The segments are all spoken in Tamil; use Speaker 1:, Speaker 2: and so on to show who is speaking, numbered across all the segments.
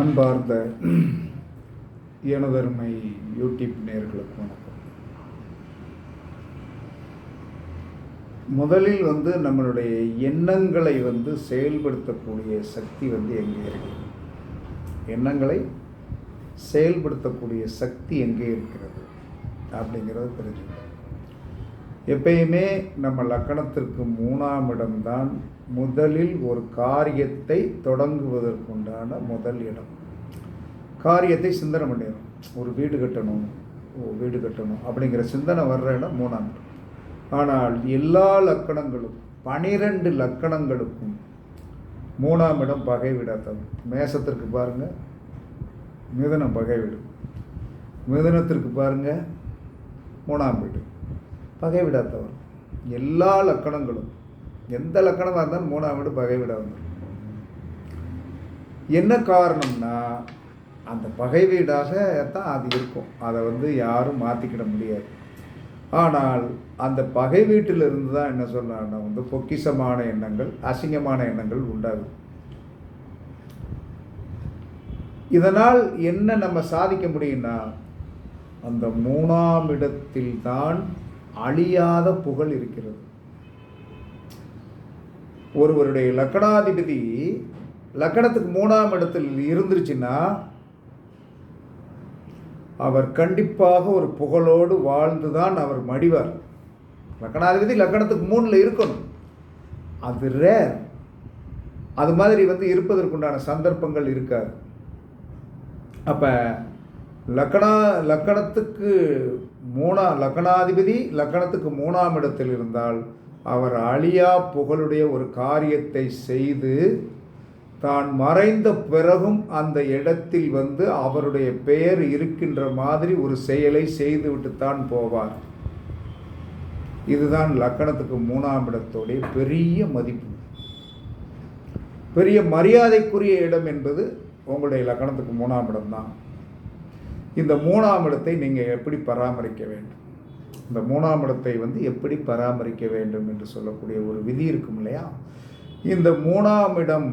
Speaker 1: அன்பார்ந்த எனதருமை யூடியூப் நேர்களுக்கு வணக்கம். முதலில் வந்து நம்மளுடைய எண்ணங்களை வந்து செயல்படுத்தக்கூடிய சக்தி வந்து எங்கே இருக்கு? எண்ணங்களை செயல்படுத்தக்கூடிய சக்தி எங்கே இருக்கிறது? அப்படிங்கிறத தெரிஞ்சுக்கணும். எப்பயுமே நம்ம லக்கணத்திற்கு மூணாம் இடம்தான் முதலில் ஒரு காரியத்தை தொடங்குவதற்குண்டான முதல் இடம். காரியத்தை சிந்தனை பண்ணிடணும். ஒரு வீடு கட்டணும் ஓ வீடு கட்டணும் அப்படிங்கிற சிந்தனை வர்ற இடம் மூணாம் இடம். ஆனால் எல்லா லக்கணங்களும் பனிரெண்டு லக்கணங்களுக்கும் மூணாம் இடம் பகை விடாதவன் மேசத்திற்கு பாருங்கள் மிதனம் பகை வீடு மிதுனத்திற்கு பாருங்கள் மூணாம் வீடு. பகைவிடாதவர். எல்லா லக்கணங்களும் எந்த லக்கணமாக இருந்தாலும் மூணாம் வீடு பகை விட என்ன காரணம்னா அந்த பகை வீடாக தான் அது இருக்கும். அதை வந்து யாரும் மாற்றிக்கிட முடியாது. ஆனால் அந்த பகை வீட்டில் இருந்து தான் என்ன சொல்லலாம்னா வந்து பொக்கிஷமான எண்ணங்கள் அசிங்கமான எண்ணங்கள் உண்டாகும் இதனால் என்ன நம்ம சாதிக்க முடியும்னா அந்த மூணாம் இடத்தில் தான் அழியாத புகழ் இருக்கிறது. ஒருவருடைய லக்கணாதிபதி லக்கணத்துக்கு மூணாம் இடத்தில் இருந்துருச்சுன்னா அவர் கண்டிப்பாக ஒரு புகழோடு வாழ்ந்து தான் அவர் மடிவார். லக்கணாதிபதி லக்கணத்துக்கு மூணில் இருக்கணும். அது ரேர் அது மாதிரி வந்து இருப்பதற்குண்டான சந்தர்ப்பங்கள் இருக்காது. அப்போ லக்கணா லக்கணத்துக்கு மூணா லக்கணாதிபதி லக்கணத்துக்கு மூணாம் இடத்தில் இருந்தால் அவர் அழியா புகழுடைய ஒரு காரியத்தை செய்து தான் மறைந்த பிறகும் அந்த இடத்தில் வந்து அவருடைய பெயர் இருக்கின்ற மாதிரி ஒரு செயலை செய்துவிட்டு தான் போவார். இதுதான் லக்கணத்துக்கு மூணாம் இடத்தோடைய பெரிய மதிப்பு. பெரிய மரியாதைக்குரிய இடம் என்பது உங்களுடைய லக்கணத்துக்கு மூணாம் இடம்தான். இந்த மூணாம் இடத்தை நீங்கள் எப்படி பராமரிக்க வேண்டும்? இந்த மூணாம் இடத்தை வந்து எப்படி பராமரிக்க வேண்டும் என்று சொல்லக்கூடிய ஒரு விதி இருக்கும் இல்லையா? இந்த மூணாம் இடம்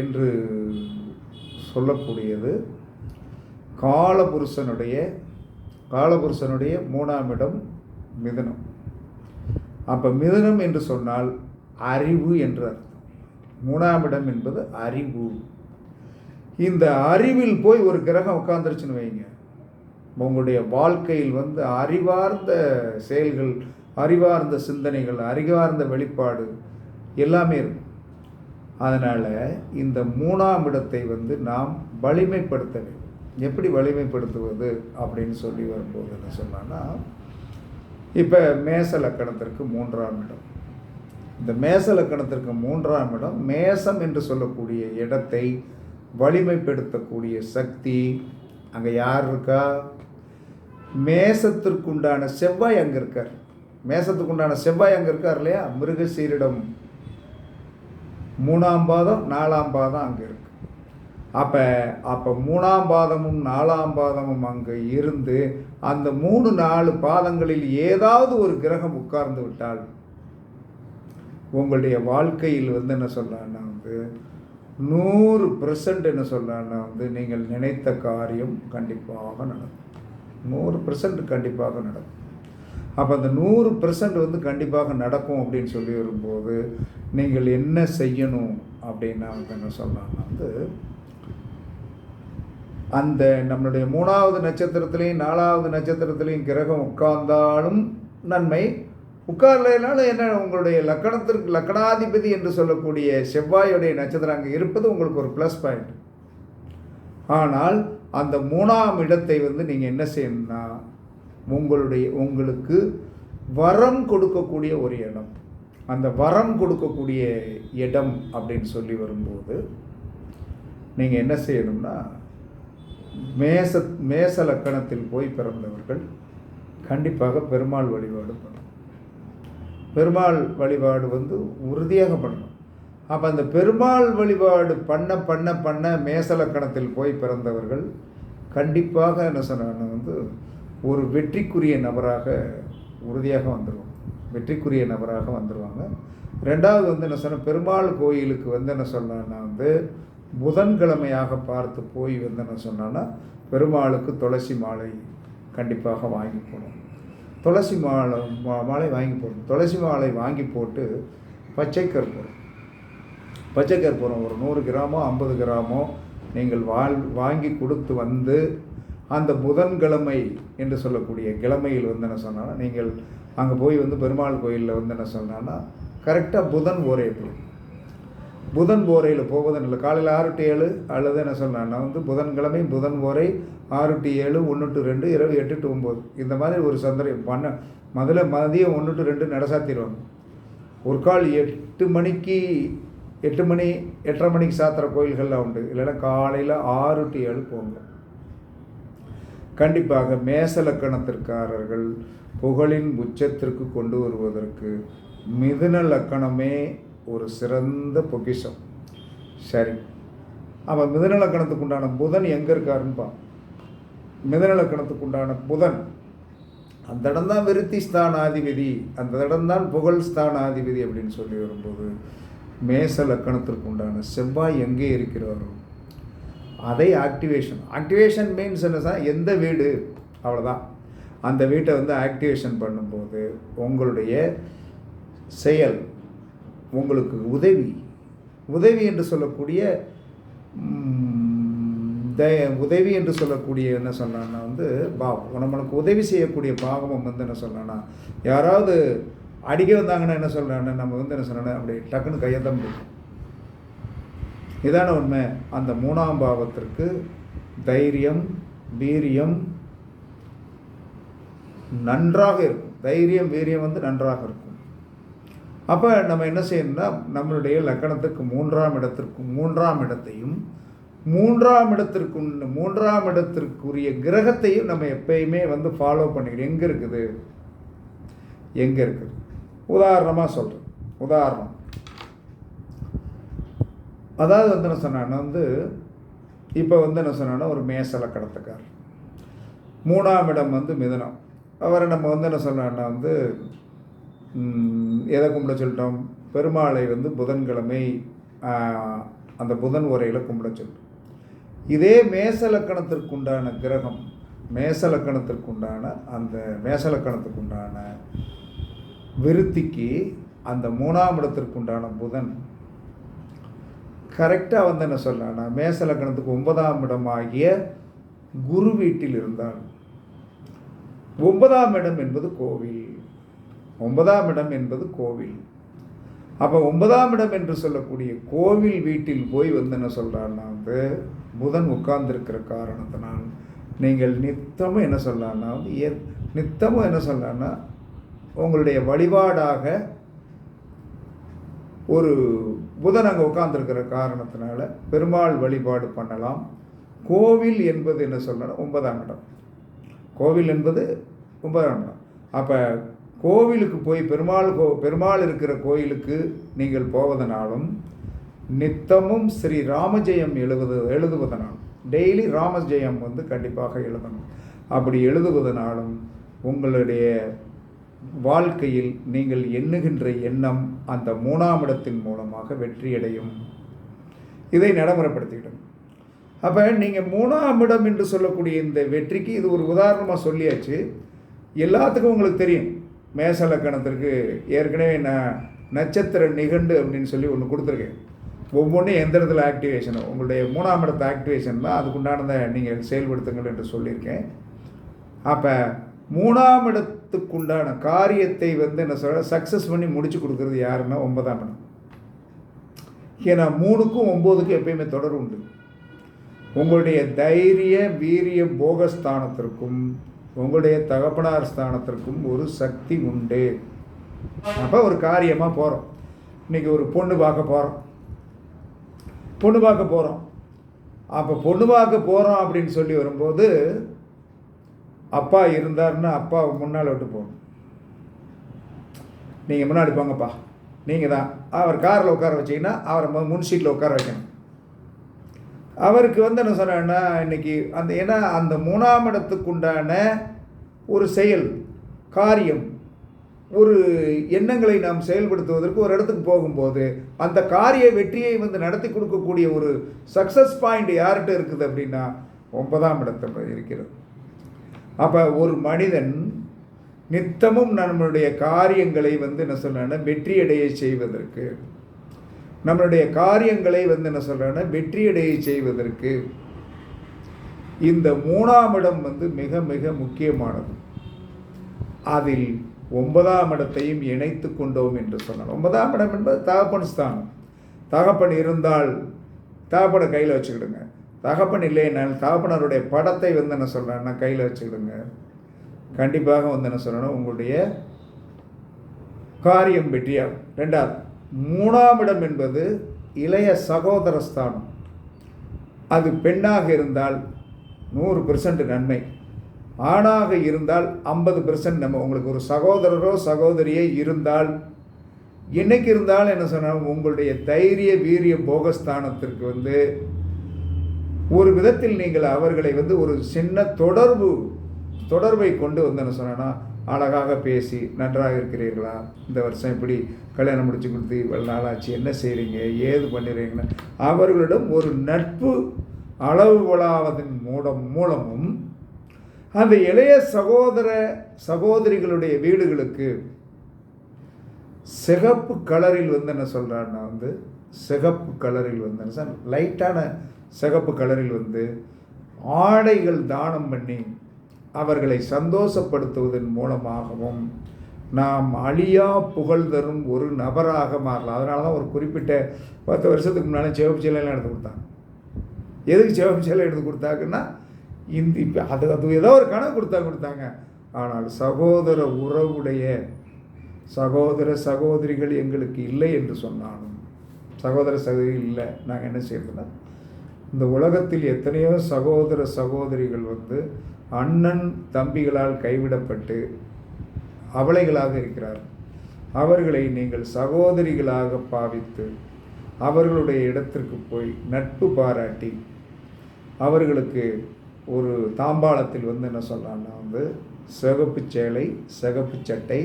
Speaker 1: என்று சொல்லக்கூடியது காலபுருஷனுடைய காலபுருஷனுடைய மூணாம் இடம் மிதனம். அப்போ மிதனம் என்று சொன்னால் அறிவு என்று அர்த்தம். மூணாம் இடம் என்பது அறிவு. இந்த அறிவில் போய் ஒரு கிரகம் உட்காந்துருச்சுன்னு வைங்க. உங்களுடைய வாழ்க்கையில் வந்து அறிவார்ந்த செயல்கள் அறிவார்ந்த சிந்தனைகள் அறிவார்ந்த வெளிப்பாடு எல்லாமே இருக்கும். அதனால் இந்த மூணாம் இடத்தை வந்து நாம் வலிமைப்படுத்த வேண்டும். எப்படி வலிமைப்படுத்துவது அப்படின்னு சொல்லி வரும்போது என்ன சொன்னான்னா இப்போ மேச லக்கணத்திற்கு மூன்றாம் இடம். இந்த மேச லக்கணத்திற்கு மூன்றாம் இடம் மேசம் என்று சொல்லக்கூடிய இடத்தை வலிமைப்படுத்தக்கூடிய சக்தி. அங்கே யார் இருக்கா? மேசத்திற்குண்டான செவ்வாய் அங்கே இருக்கார். மேசத்துக்குண்டான செவ்வாய் அங்கே இருக்கார் இல்லையா? மிருகசீரிடம். மூணாம் பாதம் நாலாம் பாதம் அங்கே இருக்கு. அப்போ அப்போ மூணாம் பாதமும் நாலாம் பாதமும் அங்கே இருந்து அந்த மூணு நாலு பாதங்களில் ஏதாவது ஒரு கிரகம் உட்கார்ந்து விட்டால் உங்களுடைய வாழ்க்கையில் வந்து என்ன சொல்கிறேன்னா வந்து நூறு பெர்சன்ட் என்ன சொல்லலான்னா வந்து நீங்கள் நினைத்த காரியம் கண்டிப்பாக நடக்கும். நூறு பெர்சன்ட் கண்டிப்பாக நடக்கும். அப்போ அந்த நூறு பெர்சன்ட் வந்து கண்டிப்பாக நடக்கும் அப்படின்னு சொல்லி வரும்போது நீங்கள் என்ன செய்யணும் அப்படின்னா வந்து என்ன சொல்லலாம்னா வந்து அந்த நம்மளுடைய மூணாவது நட்சத்திரத்துலேயும் நாலாவது நட்சத்திரத்துலேயும் கிரகம் உட்கார்ந்தாலும் நன்மை உட்கார்லனாலும் என்ன உங்களுடைய லக்கணத்திற்கு லக்கணாதிபதி என்று சொல்லக்கூடிய செவ்வாயுடைய நட்சத்திரம் அங்கே இருப்பது உங்களுக்கு ஒரு ப்ளஸ் பாயிண்ட் ஆனால் அந்த மூணாம் இடத்தை வந்து நீங்கள் என்ன செய்யணும்னா உங்களுடைய உங்களுக்கு வரம் கொடுக்கக்கூடிய ஒரு இடம். அந்த வரம் கொடுக்கக்கூடிய இடம் அப்படின்னு சொல்லி வரும்போது நீங்கள் என்ன செய்யணும்னா மேச மேச லக்கணத்தில் போய் பிறந்தவர்கள் கண்டிப்பாக பெருமாள் வழிபாடு பண்ணணும். பெருமாள் வழிபாடு வந்து உறுதியாக பண்ணணும். அப்போ அந்த பெருமாள் வழிபாடு பண்ண பண்ண பண்ண மேசலக்கணத்தில் போய் பிறந்தவர்கள் கண்டிப்பாக என்ன சொன்னாங்க வந்து ஒரு வெற்றிக்குரிய நபராக உறுதியாக வந்துடுவாங்க வெற்றிக்குரிய நபராக வந்துடுவாங்க ரெண்டாவது வந்து என்ன சொன்ன பெருமாள் கோயிலுக்கு வந்து என்ன சொன்னான்னா வந்து புதன்கிழமையாக பார்த்து போய் வந்து என்ன சொன்னான்னா பெருமாளுக்கு துளசி மாலை கண்டிப்பாக வாங்கி போகணும் துளசி மாலை மா- மாலை வாங்கி போடணும் துளசி மாலை வாங்கி போட்டு பச்சை கற்பூரம் பச்சை கற்பூரம் ஒரு நூறு கிராமோ ஐம்பது கிராமோ நீங்கள் வாழ் வாங்கி கொடுத்து வந்து அந்த புதன்கிழமை என்று சொல்லக்கூடிய கிழமையில் வந்து என்ன சொன்னால் நீங்கள் அங்கே போய் வந்து பெருமாள் கோயிலில் வந்து என்ன சொன்னான்னா கரெக்டாக புதன் ஒரே எப்படி புதன் ஓரையில் போவதன் இல்லை. காலையில் ஆறு டு ஏழு அல்லது என்ன சொன்னான்னா வந்து புதன்கிழமை புதன் ஓரை ஆறு டு ஏழு ஒன்று டு ரெண்டு இரவு எட்டு டு ஒம்பது இந்த மாதிரி ஒரு சந்தர்ப்பம் பண்ண முதல்ல மதியம் ஒன்று டு ரெண்டு நடசாத்திடுவாங்க ஒரு கால் எட்டு மணிக்கு எட்டு மணி எட்டரை மணிக்கு சாத்துற கோயில்கள்லாம் உண்டு. இல்லைன்னா காலையில் ஆறு டு ஏழு போங்க. கண்டிப்பாக மேசலக்கணத்திற்காரர்கள் புகழின் உச்சத்திற்கு கொண்டு வருவதற்கு மிதுன லக்கணமே ஒரு சிறந்த பொக்கிஷம். சரி. அவன் மிதநலக்கணத்துக்கு உண்டான புதன் எங்கே இருக்காருன்னு மிதநலக்கணத்துக்கு உண்டான புதன். அந்த இடம் தான் விருத்தி ஸ்தானாதிபதி. அந்த இடம் தான் புகழ் ஸ்தானாதிபதி அப்படின்னு சொல்லி வரும்போது மேச லக்கணத்திற்கு உண்டான செவ்வாய் எங்கே இருக்கிறாரோ அதை ஆக்டிவேஷன் ஆக்டிவேஷன் மீன்ஸ் என்ன எந்த வீடு? அவ்வளோதான் அந்த வீட்டை வந்து ஆக்டிவேஷன் பண்ணும்போது உங்களுடைய செயல் உங்களுக்கு உதவி உதவி என்று சொல்லக்கூடிய த- உதவி என்று சொல்லக்கூடிய என்ன சொன்னான்னா வந்து பாவம் நம்மளுக்கு உதவி செய்யக்கூடிய பாவம் வந்து என்ன சொல்லலாம்னா யாராவது அடிக்க வந்தாங்கன்னா என்ன சொல்கிறாங்கன்னா நம்ம வந்து என்ன சொல்லணும் அப்படி டக்குன்னு கையை தான் முடியும் இதான உண்மை. அந்த மூணாம் பாவத்திற்கு தைரியம் வீரியம் நன்றாக இருக்கும். தைரியம் வீரியம் வந்து நன்றாக இருக்கும். அப்போ நம்ம என்ன செய்யணும்னா நம்மளுடைய லக்கணத்துக்கு மூன்றாம் இடத்திற்கு மூன்றாம் இடத்தையும் மூன்றாம் இடத்திற்கு மூன்றாம் இடத்திற்குரிய கிரகத்தையும் நம்ம எப்பயுமே வந்து ஃபாலோ பண்ணிக்கணும் எங்கே இருக்குது? எங்கே இருக்குது? உதாரணமாக சொல்கிறேன் உதாரணம். அதாவது வந்து என்ன சொன்னான்னா வந்து இப்போ வந்து என்ன சொன்னான்னா ஒரு மேச லக்கணத்துக்கார் மூணாம் இடம் வந்து மிதனம். அவரை நம்ம வந்து என்ன சொன்னான்னா வந்து எதை கும்பிட சொல்லிட்டோம்? பெருமாளை வந்து புதன்கிழமை அந்த புதன் உரையில் கும்பிட சொல்லிட்டோம். இதே மேசலக்கணத்திற்குண்டான கிரகம் மேசலக்கணத்திற்குண்டான அந்த மேசலக்கணத்துக்குண்டான விருத்திக்கு அந்த மூணாம் இடத்திற்குண்டான புதன் கரெக்டாக வந்து என்ன சொல்லலாம்னா மேசலக்கணத்துக்கு ஒன்பதாம் இடமாகிய குரு வீட்டில் இருந்தால் ஒன்பதாம் இடம் என்பது கோவில். ஒன்பதாம் இடம் என்பது கோவில். அப்போ ஒன்பதாம் இடம் என்று சொல்லக்கூடிய கோவில் வீட்டில் போய் வந்து என்ன சொல்கிறான்னா வந்து புதன் உட்கார்ந்துருக்கிற காரணத்தினால் நீங்கள் நித்தமும் என்ன சொல்லலாம்னா வந்து ஏ நித்தமும் என்ன சொல்லலாம்னா உங்களுடைய வழிபாடாக ஒரு புதன் அங்கே உட்கார்ந்துருக்கிற காரணத்தினால பெருமாள் வழிபாடு பண்ணலாம். கோவில் என்பது என்ன சொல்லணும் ஒன்பதாம் இடம். கோவில் என்பது ஒன்பதாம் இடம். அப்போ கோவிலுக்கு போய் பெருமாள் கோ பெருமாள் இருக்கிற கோயிலுக்கு நீங்கள் போவதனாலும் நித்தமும் ஸ்ரீ ராமஜெயம் எழுவது எழுதுவதனாலும் டெய்லி ராமஜெயம் வந்து கண்டிப்பாக எழுதணும். அப்படி எழுதுவதனாலும் உங்களுடைய வாழ்க்கையில் நீங்கள் எண்ணுகின்ற எண்ணம் அந்த மூணாம் இடத்தின் மூலமாக வெற்றியடையும். இதை நடைமுறைப்படுத்திக்கிடும் அப்போ நீங்கள் மூணாம் இடம் என்று சொல்லக்கூடிய இந்த வெற்றிக்கு இது ஒரு உதாரணமாக சொல்லியாச்சு. எல்லாத்துக்கும் உங்களுக்கு தெரியும். மேசலக்கணத்திற்கு ஏற்கனவே நான் நட்சத்திர நிகண்டு அப்படின்னு சொல்லி ஒன்று கொடுத்துருக்கேன். ஒவ்வொன்றும் எந்த இடத்துல ஆக்டிவேஷன் உங்களுடைய மூணாம் இடத்து ஆக்டிவேஷன் தான் அதுக்குண்டானதை நீங்கள் செயல்படுத்துங்கள் என்று சொல்லியிருக்கேன். அப்போ மூணாம் இடத்துக்குண்டான காரியத்தை வந்து என்ன சொல்கிற சக்ஸஸ் பண்ணி முடிச்சு கொடுக்கறது யாருன்னா ஒன்பதாம் இடம். ஏன்னா மூணுக்கும் ஒம்போதுக்கும் எப்பயுமே தொடர் உண்டு. உங்களுடைய தைரிய வீரிய போகஸ்தானத்திற்கும் உங்களுடைய தகப்பனார் ஸ்தானத்திற்கும் ஒரு சக்தி உண்டு. அப்போ ஒரு காரியமாக போகிறோம் இன்னைக்கு ஒரு பொண்ணு பார்க்க போகிறோம் பொண்ணு பார்க்க போகிறோம் அப்போ பொண்ணு பார்க்க போகிறோம் அப்படின்னு சொல்லி வரும்போது அப்பா இருந்தாருன்னா அப்பாவை முன்னால் விட்டு போகணும். நீங்கள் முன்னாடி போங்கப்பா. நீங்கள் தான் அவர் காரில் உட்கார வச்சீங்கன்னா அவரை மு- முன் சீட்டில் உட்கார வைக்கணும். அவருக்கு வந்து என்ன சொன்னேன்னா இன்னைக்கு அந்த ஏன்னா அந்த மூணாம் இடத்துக்குண்டான ஒரு செயல் காரியம் ஒரு எண்ணங்களை நாம் செயல்படுத்துவதற்கு ஒரு இடத்துக்கு போகும்போது அந்த காரிய வெற்றியை வந்து நடத்தி கொடுக்கக்கூடிய ஒரு சக்ஸஸ் பாயிண்ட் யார்கிட்ட இருக்குது அப்படின்னா ஒன்பதாம் இடத்துல இருக்கிறது. அப்போ ஒரு மனிதன் நித்தமும் நம்மளுடைய காரியங்களை வந்து என்ன சொல்கிறேன்னா வெற்றியடைய செய்வதற்கு நம்மளுடைய காரியங்களை வந்து என்ன சொல்கிறேன்னா வெற்றியடைய செய்வதற்கு இந்த மூணாம் இடம் வந்து மிக மிக முக்கியமானது. அதில் ஒன்பதாம் இடத்தையும் இணைத்து கொண்டோம் என்று சொன்னார். ஒன்பதாம் இடம் என்பது தகப்பன் ஸ்தானம். தகப்பன் இருந்தால் தகப்பனை கையில் வச்சுக்கிடுங்க. தகப்பன் இல்லைனால் தகப்பனருடைய படத்தை வந்து என்ன சொல்கிறேன்னா கையில் வச்சுக்கிடுங்க. கண்டிப்பாக வந்து என்ன சொல்லணும் உங்களுடைய காரியம் வெற்றியாகும். ரெண்டாவது மூணாம் இடம் என்பது இளைய சகோதர ஸ்தானம் அது பெண்ணாக இருந்தால் நூறு பெர்சன்ட் நன்மை. ஆணாக இருந்தால் ஐம்பது பெர்சன்ட் நம்ம உங்களுக்கு ஒரு சகோதரரோ சகோதரியோ இருந்தால் என்னைக்கு இருந்தாலும் என்ன சொன்னால் உங்களுடைய தைரிய வீரிய போகஸ்தானத்திற்கு வந்து ஒரு விதத்தில் நீங்கள் அவர்களை வந்து ஒரு சின்ன தொடர்பு தொடர்பை கொண்டு வந்து என்ன சொன்னா அழகாக பேசி நன்றாக இருக்கிறீர்களா? இந்த வருஷம் இப்படி கல்யாணம் முடிச்சு கொடுத்து இவ்வளோ நாளாச்சு என்ன செய்கிறீங்க ஏது பண்ணுறீங்கன்னு? அவர்களிடம் ஒரு நட்பு அளவுகளாவதன் மூலம் மூலமும் அந்த இளைய சகோதர சகோதரிகளுடைய வீடுகளுக்கு சிகப்பு கலரில் வந்து என்ன சொல்கிறான்னா வந்து. சிகப்பு கலரில் வந்து என்ன சார் லைட்டான சிகப்பு கலரில் வந்து ஆடைகள் தானம் பண்ணி அவர்களை சந்தோஷப்படுத்துவதன் மூலமாகவும் நாம் அழியா புகழ் தரும் ஒரு நபராக மாறலாம். அதனால தான் ஒரு குறிப்பிட்ட பத்து வருஷத்துக்கு முன்னாலே சிவப்பு சேலையெல்லாம் எடுத்து கொடுத்தாங்க. எதுக்கு சிவப்பு சேலை எடுத்து கொடுத்தாங்கன்னா இந்த இப்போ அது அது ஏதோ ஒரு கணக்கு கொடுத்தா கொடுத்தாங்க. ஆனால் சகோதர உறவுடைய சகோதர சகோதரிகள் எங்களுக்கு இல்லை என்று சொன்னாலும் சகோதர சகோதரி இல்லை நாங்கள் என்ன செய்யறதுன்னா இந்த உலகத்தில் எத்தனையோ சகோதர சகோதரிகள் வந்து அண்ணன் தம்பிகளால் கைவிடப்பட்டு அவளைகளாக இருக்கிறார். அவர்களை நீங்கள் சகோதரிகளாக பாவித்து அவர்களுடைய இடத்திற்கு போய் நட்பு பாராட்டி அவர்களுக்கு ஒரு தாம்பாளத்தில் வந்து என்ன சொல்லலாம்னா வந்து சிகப்பு சேலை சிகப்பு சட்டை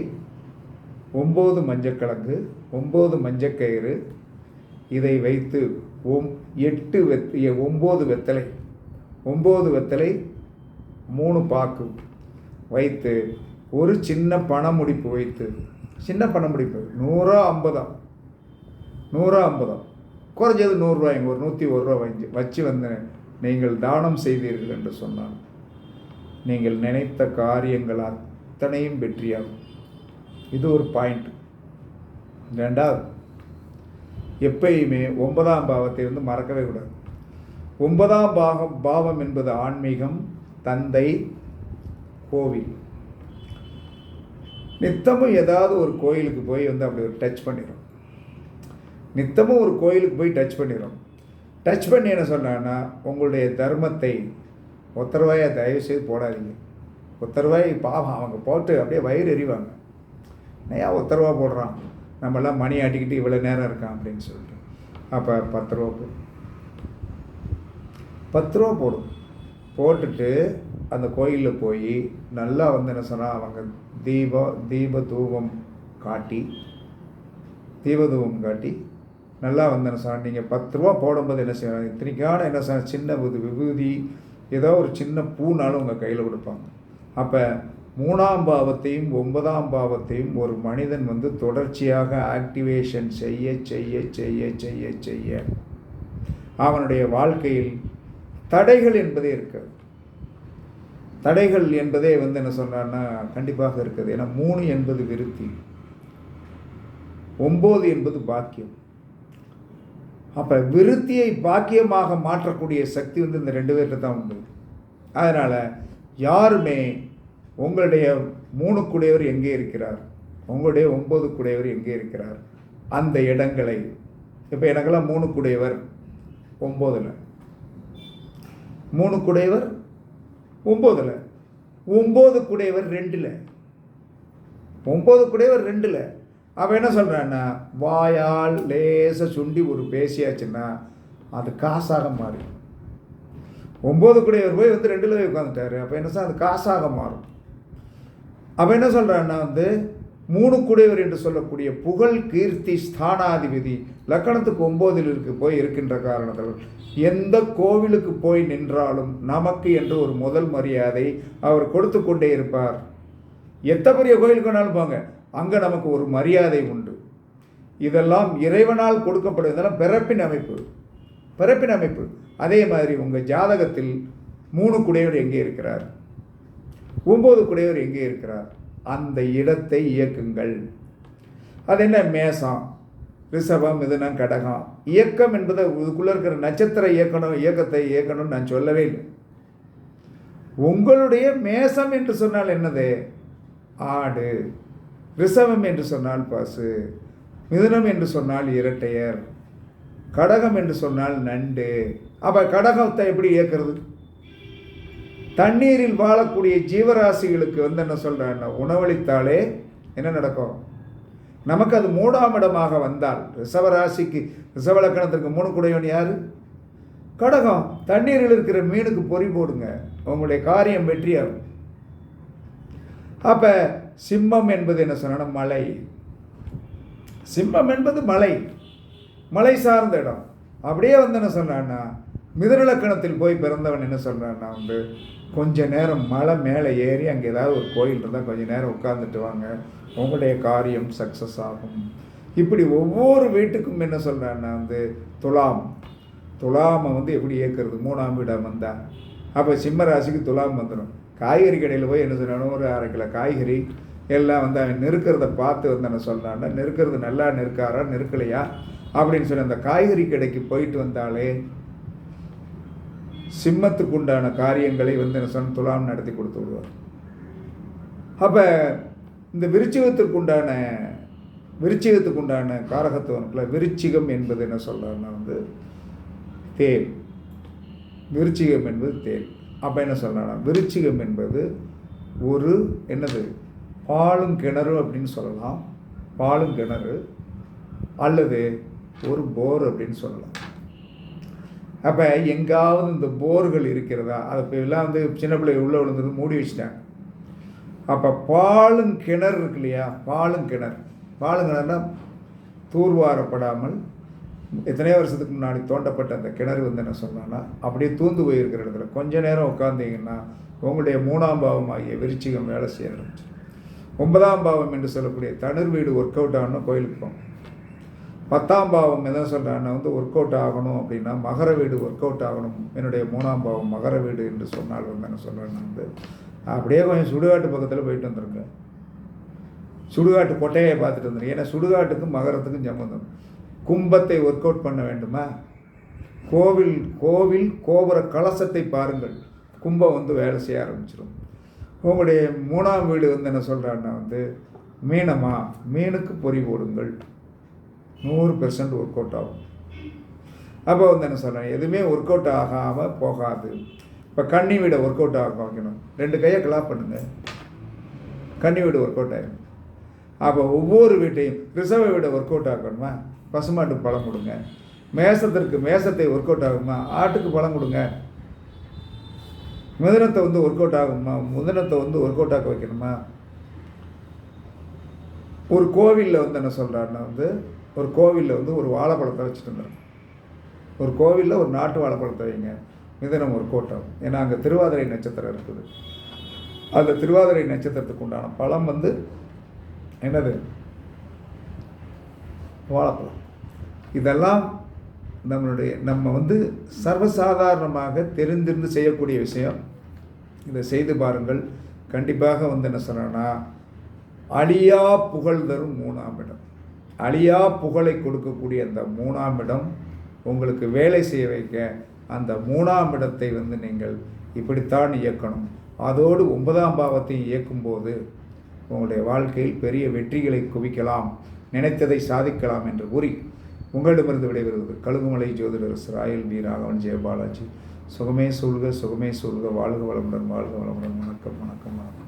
Speaker 1: ஒம்பது மஞ்சக்கிழங்கு ஒம்பது மஞ்சக்கயிறு இதை வைத்து ஒம் எட்டு வெத் ஒம்பது வெத்தலை ஒம்பது வெத்தலை மூணு பாக்கு வைத்து ஒரு சின்ன பணமுடிப்பு வைத்து. சின்ன பணமுடிப்பு. நூறா ஐம்பதா நூறா ஐம்பதா குறைஞ்சது நூறுரூவாய்ங்க ஒரு நூற்றி ஒரு ரூபா வச்சு வச்சு வந்து நீங்கள் தானம் செய்தீர்கள் என்று சொன்னான். நீங்கள் நினைத்த காரியங்கள் அத்தனையும் வெற்றியாகும். இது ஒரு பாயிண்ட் ரெண்டாவது எப்பயுமே ஒன்பதாம் பாவத்தை வந்து மறக்கவே கூடாது. ஒன்பதாம் பாகம் பாவம் என்பது ஆன்மீகம் தந்தை கோவில். நித்தமும் ஏதாவது ஒரு கோயிலுக்கு போய் வந்து அப்படி ஒரு டச் பண்ணிடும் நித்தமும் ஒரு கோயிலுக்கு போய் டச் பண்ணிடும் டச் பண்ணி என்ன சொன்னான்னா உங்களுடைய தர்மத்தை ஒத்தரவாயை தயவு செய்து போடாதீங்க. ஒத்தரவாய் பாவம் அவங்க போட்டு அப்படியே வயிறு எறிவாங்க நையா ஒத்த போடுறான்? நம்மெல்லாம் மணி ஆட்டிக்கிட்டு இவ்வளோ நேரம் இருக்கான் அப்படின்னு சொல்லிட்டு. அப்போ பத்து ரூபா போடும் பத்து ரூபா போடும் போட்டுட்டு அந்த கோயிலில் போய் நல்லா வந்து என்ன சொன்னால் அவங்க தீப தீப தூபம் காட்டி தீபதூபம் காட்டி நல்லா வந்து என்ன சொன்னால் நீங்கள் பத்து ரூபா போடும்போது என்ன செய்யணும்? இத்தனைக்கான என்ன சொன்ன சின்ன விது விபூதி ஏதோ ஒரு சின்ன பூனாலும் உங்கள் கையில் கொடுப்பாங்க. அப்போ மூணாம் பாவத்தையும் ஒன்பதாம் பாவத்தையும் ஒரு மனிதன் வந்து தொடர்ச்சியாக ஆக்டிவேஷன் செய்ய செய்ய செய்ய செய்ய செய்ய அவனுடைய வாழ்க்கையில் தடைகள் என்பதே இருக்காது தடைகள் என்பதே வந்து என்ன சொன்னான்னா கண்டிப்பாக இருக்குது. ஏன்னா மூணு என்பது விருத்தி ஒம்பது என்பது பாக்கியம். அப்போ விருத்தியை பாக்கியமாக மாற்றக்கூடிய சக்தி வந்து இந்த ரெண்டு பேர்கிட்ட தான் உண்டு. அதனால் யாருமே உங்களுடைய மூணு குடையவர் எங்கே இருக்கிறார்? உங்களுடைய ஒம்பது குடையவர் எங்கே இருக்கிறார்? அந்த இடங்களை இப்போ எனக்கெல்லாம் மூணு குடையவர் ஒம்போதில். மூணு குடையவர்? ஒம்போதில். ஒம்பது குடையவர் ரெண்டில். ஒம்பது குடையவர் ரெண்டில். அவன் என்ன சொல்கிறான்னா வாயால் லேச சுண்டி ஒரு பேசியாச்சுன்னா அது காசாக மாறும். ஒம்பது குடையவர் போய் வந்து ரெண்டில் போய் உட்காந்துட்டாரு அப்போ என்ன சார் அது காசாக மாறும். அப்போ என்ன சொல்கிறான்னா வந்து மூணு குடைவர் என்று சொல்லக்கூடிய புகழ் கீர்த்தி ஸ்தானாதிபதி லக்கணத்துக்கு ஒம்போதில் இருக்கு போய் இருக்கின்ற காரணத்தால். எந்த கோவிலுக்கு போய் நின்றாலும் நமக்கு என்று ஒரு முதல் மரியாதை அவர் கொடுத்து கொண்டே இருப்பார். எத்த பெரிய கோயிலுக்கு வேணாலும் போங்க அங்கே நமக்கு ஒரு மரியாதை உண்டு. இதெல்லாம் இறைவனால் கொடுக்கப்படும் இதெல்லாம் பிறப்பின் அமைப்பு பிறப்பின் அமைப்பு. அதே மாதிரி உங்கள் ஜாதகத்தில் மூணு குடையவர் எங்கே இருக்கிறார்? ஒம்பது குடையவர் எங்கே இருக்கிறார்? அந்த இடத்தை இயக்குங்கள். அது என்ன? மேசம் ரிஷபம் மிதுனம் கடகம். இயக்கம் என்பதை இதுக்குள்ளே இருக்கிற நட்சத்திர இயக்கணும் இயக்கத்தை இயக்கணும்னு நான் சொல்லவே இல்லை. உங்களுடைய மேசம் என்று சொன்னால் என்னது? ஆடு. ரிஷபம் என்று சொன்னால் பசு. மிதுனம் என்று சொன்னால் இரட்டையர். கடகம் என்று சொன்னால் நண்டு. அப்போ கடகத்தை எப்படி இயக்கிறது? தண்ணீரில் வாழக்கூடிய ஜீவராசிகளுக்கு வந்து என்ன சொல்கிறேன்னா உணவளித்தாலே என்ன நடக்கும்? நமக்கு அது மூடாமிடமாக வந்தால் ரிஷவராசிக்கு ரிசவலக்கணத்துக்கு மூணு குடையவன் யார்? கடகம். தண்ணீரில் இருக்கிற மீனுக்கு பொறி போடுங்க. உங்களுடைய காரியம் வெற்றியாகும். அப்போ சிம்மம் என்பது என்ன சொன்னா மலை. சிம்மம் என்பது மலை. மலை சார்ந்த இடம். அப்படியே வந்து என்ன சொன்னான்னா மிதநிலக்கணத்தில் போய் பிறந்தவன் என்ன சொல்கிறான்னா வந்து கொஞ்ச நேரம் மலை மேலே ஏறி அங்கே ஏதாவது ஒரு கோயில் இருந்தால் கொஞ்சம் நேரம் உட்காந்துட்டு வாங்க. உங்களுடைய காரியம் சக்ஸஸ் ஆகும். இப்படி ஒவ்வொரு வீட்டுக்கும் என்ன சொல்கிறான்னா வந்து துலாம். துலாமை வந்து எப்படி இயக்கிறது? மூணாம் வீடாக வந்தால் அப்போ சிம்ம ராசிக்கு துலாம் வந்துடும் காய்கறி கடையில் போய் என்ன சொன்னாலும் ஒரு அரை கிலோ காய்கறி எல்லாம் வந்து அவன் நெருக்கிறத பார்த்து வந்து என்ன சொல்கிறான்னா நெருக்கிறது நல்லா நெருக்காரா நெருக்கலையா? அப்படின்னு சொல்லி அந்த காய்கறி கடைக்கு போயிட்டு வந்தாலே சிம்மத்துக்கு உண்டான காரியங்களை வந்து என்ன சொன்ன துலாம் நடத்தி கொடுத்து விடுவார். அப்போ இந்த விருச்சிகத்துக்கு உண்டான விருச்சிகத்துக்கு உண்டான காரகத்துவம் இருக்குல்ல விருச்சிகம் என்பது என்ன சொல்கிறாருன்னா வந்து தேல் விருச்சிகம் என்பது தேல் அப்போ என்ன சொல்கிறாங்கன்னா விருச்சிகம் என்பது ஒரு என்னது? பாலும் கிணறு அப்படின்னு சொல்லலாம். பாலும் கிணறு அல்லது ஒரு போர் அப்படின்னு சொல்லலாம். அப்போ எங்காவது இந்த போர்கள் இருக்கிறதா? அதை இப்போ எல்லாம் வந்து சின்ன பிள்ளை உள்ளே விழுந்தது மூடி வச்சுட்டாங்க. அப்போ பாலும் கிணறு இருக்கு இல்லையா? பாலும் கிணறு. பாலும் கிணறுனா தூர்வாரப்படாமல் எத்தனையோ வருஷத்துக்கு முன்னாடி தோண்டப்பட்ட அந்த கிணறு வந்து என்ன சொன்னான்னா அப்படியே தூந்து போயிருக்கிற இடத்துல கொஞ்ச நேரம் உட்காந்தீங்கன்னா உங்களுடைய மூணாம் பாவம் ஆகிய விருச்சிகம் வேலை செய்ய ஒன்பதாம் பாவம் என்று சொல்லக்கூடிய தனிர் வீடு ஒர்க் அவுட் ஆகணும் கோயிலுக்கு போங்க பத்தாம் பாவம் என்ன சொல்கிறான்னா வந்து ஒர்க் அவுட் ஆகணும் அப்படின்னா மகர வீடு ஒர்க் அவுட் ஆகணும். என்னுடைய மூணாம் பாவம் மகர வீடு என்று சொன்னால் வந்து என்ன சொல்கிறேன்னா வந்து அப்படியே கொஞ்சம் சுடுகாட்டு பக்கத்தில் போயிட்டு வந்துருங்க சுடுகாட்டு கொட்டையை பார்த்துட்டு வந்துருங்க ஏன்னா சுடுகாட்டுக்கும் மகரத்துக்கும் சம்மந்தம் கும்பத்தை ஒர்க் அவுட் பண்ண வேண்டுமா? கோவில் கோவில் கோபுர கலசத்தை பாருங்கள். கும்பம் வந்து வேலை செய்ய ஆரம்பிச்சிடும் உங்களுடைய மூணாம் வீடு வந்து என்ன சொல்கிறான்னா வந்து மீனமா? மீனுக்கு பொறி போடுங்கள். நூறு பெர்சன்ட் ஒர்க் அவுட் ஆகும். அப்போ வந்து என்ன சொல்கிறேன் எதுவுமே ஒர்க் அவுட் ஆகாமல் போகாது. இப்போ கண்ணி வீடை ஒர்க் அவுட் ஆக வைக்கணும். ரெண்டு கையை கிளாப் பண்ணுங்கள் கன்னி வீடு ஒர்க் அவுட் ஆகிடும் அப்போ ஒவ்வொரு வீட்டையும் ரிசர்வ் வீடை ஒர்க் அவுட் ஆகணுமா பசுமாட்டுக்கு பழம் கொடுங்க. மேசத்திற்கு மேசத்தை ஒர்க் அவுட் ஆகுமா? ஆட்டுக்கு பழம் கொடுங்க. மிதனத்தை வந்து ஒர்க் அவுட் ஆகுமா? முதனத்தை வந்து ஒர்க் அவுட் ஆக்க வைக்கணுமா? ஒரு கோவிலில் வந்து என்ன சொல்கிறாருன்னா வந்து ஒரு கோவிலில் வந்து ஒரு வாழைப்பழத்தை வச்சுட்டு இருந்தார் ஒரு கோவிலில் ஒரு நாட்டு வாழைப்பழத்தை வைங்க. மிதனம் ஒரு கோட்டம். ஏன்னா அங்கே திருவாதிரை நட்சத்திரம் இருக்குது. அந்த திருவாதிரை நட்சத்திரத்துக்கு உண்டான பழம் வந்து என்னது? வாழைப்பழம். இதெல்லாம் நம்மளுடைய நம்ம வந்து சர்வசாதாரணமாக தெரிந்திருந்து செய்யக்கூடிய விஷயம். இதை செய்து பாருங்கள். கண்டிப்பாக வந்து என்ன சொல்கிறேன்னா அழியா புகழ் தரும் மூணாம் இடம். அழியா புகழை கொடுக்கக்கூடிய அந்த மூணாம் இடம் உங்களுக்கு வேலை செய்ய வைக்க அந்த மூணாம் இடத்தை வந்து நீங்கள் இப்படித்தான் இயக்கணும். அதோடு ஒன்பதாம் பாவத்தையும் இயக்கும்போது உங்களுடைய வாழ்க்கையில் பெரிய வெற்றிகளை குவிக்கலாம் நினைத்ததை சாதிக்கலாம் என்று கூறி உங்களிடமிருந்து விடைபெறுவது கழுகுமலை ஜோதிடர் ராயல் பி ராகவன் ஜெயபாலாஜி. சுகமே சொல்க சுகமே சொல்க வாழ்க வளமுடன் வாழ்க வளமுடன். வணக்கம் வணக்கம் வணக்கம்.